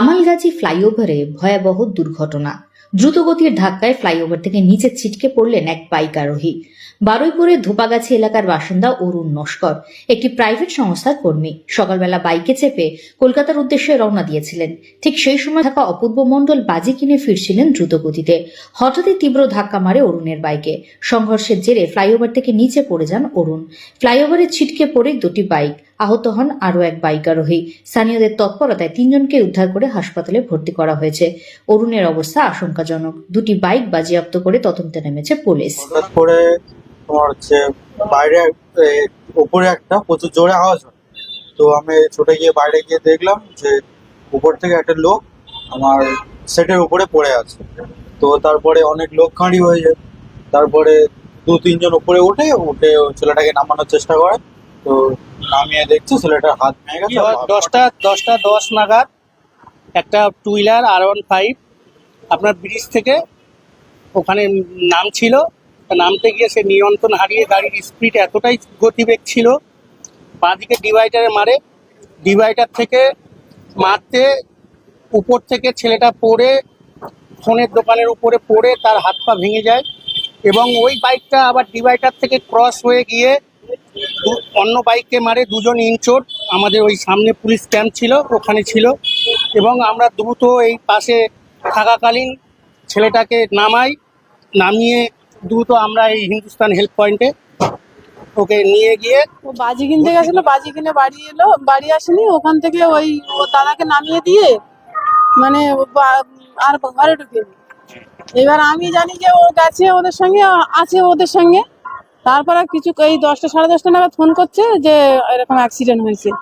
কামালগাছি ফ্লাইওভারে ভয়াবহ দুর্ঘটনা। দ্রুতগতির ধাক্কায় ফ্লাইওভার থেকে নিচে ছিটকে পড়লেন এক বাইক আরোহী বারুইপুরের ধোপাগাছি এলাকার বাসিন্দা অরুণ নস্কর, একটি প্রাইভেট সংস্থার কর্মী। সকালবেলা বাইকে চেপে কলকাতার উদ্দেশ্যে রওনা দিয়েছিলেন। ঠিক সেই সময় থাকা অপূর্ব মণ্ডল বাজি কিনে ফিরছিলেন দ্রুতগতিতে। হঠাৎই তীব্র ধাক্কা মারে অরুণের বাইকে। সংঘর্ষের জেরে ফ্লাইওভার থেকে নিচে পড়ে যান অরুণ। ফ্লাইওভারে ছিটকে পড়ে দুটি বাইক। আহত হন আরও এক বাইক আরোহী স্থানীয়দের তৎপরতায় তিনজনকে উদ্ধার করে হাসপাতালে ভর্তি করা হয়েছে। অরুণের অবস্থা আশঙ্কাজনক। দুটি বাইক বাজেয়াপ্ত করে তদন্তে নেমেছে পুলিশ। করে তোমার হচ্ছে বাইরে উপরে একটা প্রচুর জোরে আওয়াজ হয়। তো আমি ছুটে গিয়ে বাইরে গিয়ে দেখলাম যে উপর থেকে একটা লোক আমার সেটের উপরে পড়ে আছে। তো তারপরে অনেক লোক খাঁড়ি হয়ে যায়। তারপরে দু তিনজন উপরে উঠে উঠে ছেলেটাকে নামানোর চেষ্টা করে। তো নামিয়ে দেখছে ছেলেটার হাত ভেঙে গেছে দশটা দশটা দশ নাগাদ একটা টু হুইলার আর ওয়ান ফাইভ আপনার ব্রিজ থেকে ওখানে নামছিল তা নামতে গিয়ে সে নিয়ন্ত্রণ হারিয়ে গাড়ির স্পিড এতটাই গতিবেগ ছিল বাঁদিকে ডিভাইডারে মারে ডিভাইডার থেকে মারতে উপর থেকে ছেলেটা পড়ে ফোনের দোকানের উপরে পড়ে তার হাত পা ভেঙে যায় এবং ওই বাইকটা আবার ডিভাইডার থেকে ক্রস হয়ে গিয়ে অন্য বাইককে মারে, দুজন ইনচোট আমাদের ওই সামনে পুলিশ ক্যাম্প ছিল, ওখানে ছিল। এবং আমরা দ্রুত এই পাশে থাকাকালীন ছেলেটাকে নামাই, নামিয়ে দ্রুত আমরা এই হিন্দুস্তান হেল্প পয়েন্টে ওকে নিয়ে গিয়ে ও বাজি কিনতে গেছিল, বাজি কিনে বাড়ি এলো, বাড়ি আসেনি, ওখান থেকে ওই দাদাকে নামিয়ে দিয়ে মানে আর ঘরে ঢুকে এবার আমি জানি যে ও গেছে ওদের সঙ্গে, আছে ওদের সঙ্গে। তারপরে কিছু এই দশটা সাড়ে দশটা নাগাদ ফোন করছে যে এরকম অ্যাক্সিডেন্ট হয়েছে।